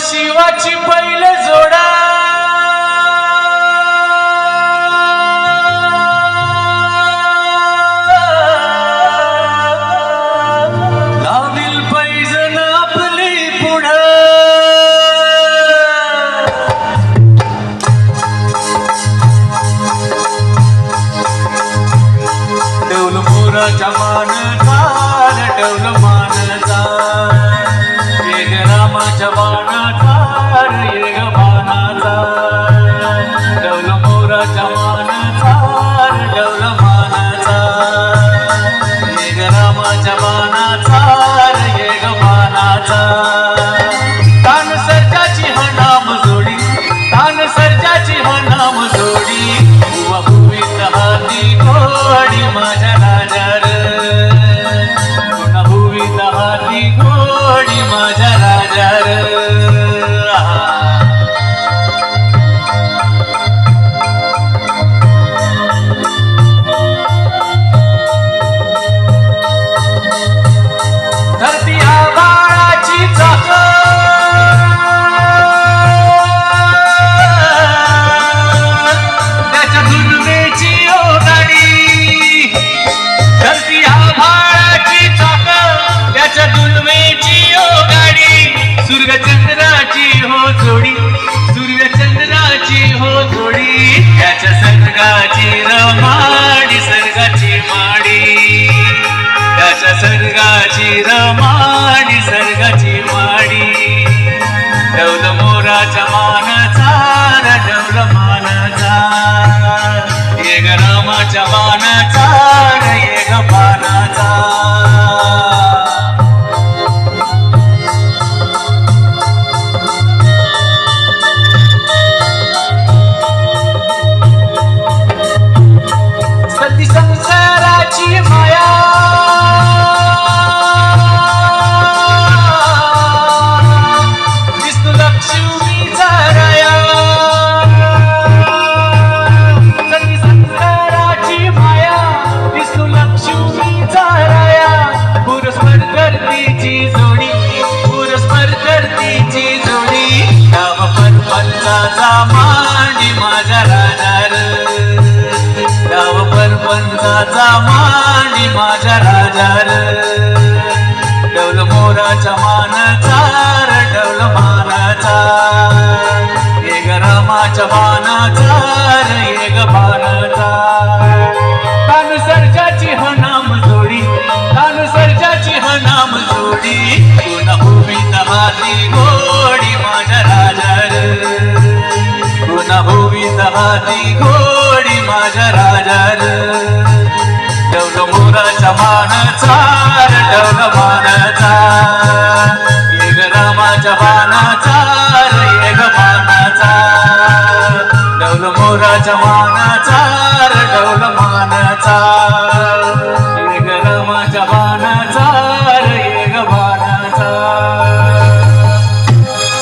शिवाची बैल सर्गाची रमाडी सर्गाची माडी डौल मोराच्या मानाचा र डौल मानाचा एक रामाच्या मानाचा र एक बाणाचा. सती संसाराची परपंचाचा माझ्या राजार डवल मोराच्या मानाचा र डौल मानाचा. एक रामाच्या बाणाचा र एक बाणाचा. तान सर्जाची हा नाम जोडी तान सर्जाची हा नाम जोडी. पुन्हा भूमी हाती गोडी माझ्या राजार पुन्हा भूमी हाती गोडी माझ्या राजार डौल मोराच्या मानाचा र मानाचा. एक रामाच्या बाणाचा एक बाणाचा. डौल मोराच्या मानाचा